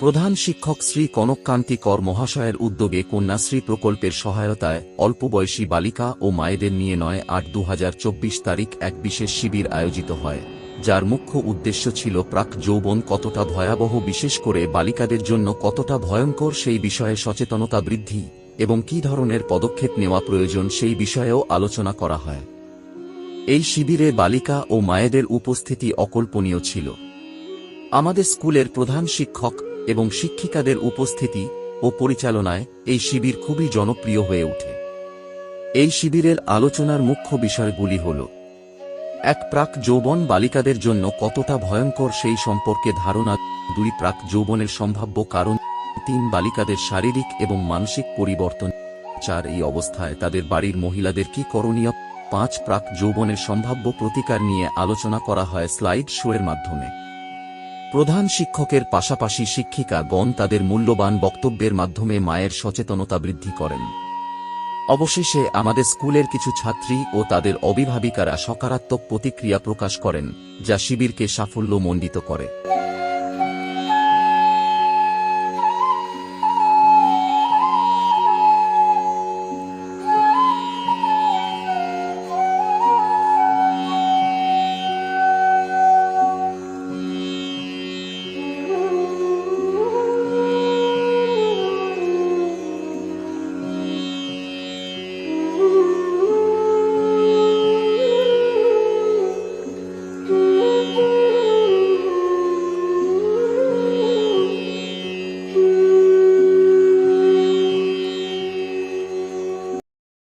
প্রধান শিক্ষক শ্রী কনককান্তি কর মহাশয়ের উদ্যোগে কন্যাশ্রী প্রকল্পের সহায়তায় অল্প বয়সী বালিকা ও মায়েদের নিয়ে নয় আট দু তারিখ এক বিশেষ শিবির আয়োজিত হয়, যার মুখ্য উদ্দেশ্য ছিল প্রাক যৌবন কতটা ভয়াবহ, বিশেষ করে বালিকাদের জন্য কতটা ভয়ঙ্কর সেই বিষয়ে সচেতনতা বৃদ্ধি এবং কি ধরনের পদক্ষেপ নেওয়া প্রয়োজন সেই বিষয়েও আলোচনা করা হয়। এই শিবিরে বালিকা ও মায়েদের উপস্থিতি অকল্পনীয় ছিল। আমাদের স্কুলের প্রধান শিক্ষক এবং শিক্ষিকাদের উপস্থিতি ও পরিচালনায় এই শিবির খুবই জনপ্রিয় হয়ে ওঠে। এই শিবিরের আলোচনার মুখ্য বিষয়গুলি হল, এক প্রাক যৌবন বালিকাদের জন্য কতটা ভয়ঙ্কর সেই সম্পর্কে ধারণা, দুই প্রাক যৌবনের সম্ভাব্য কারণ, তিন বালিকাদের শারীরিক এবং মানসিক পরিবর্তন, চার এই অবস্থায় তাদের বাড়ির মহিলাদের কি করণীয়, পাঁচ প্রাক যৌবনের সম্ভাব্য প্রতিকার নিয়ে আলোচনা করা হয় স্লাইড শোয়ের মাধ্যমে। প্রধান শিক্ষকের পাশাপাশি শিক্ষিকা গণ তাদের মূল্যবান বক্তব্যের মাধ্যমে মায়ের সচেতনতা বৃদ্ধি করেন। অবশেষে আমাদের স্কুলের কিছু ছাত্রী ও তাদের অভিভাবিকারা সকারাত্মক প্রতিক্রিয়া প্রকাশ করেন, যা শিবিরকে সাফল্য মণ্ডিত করে।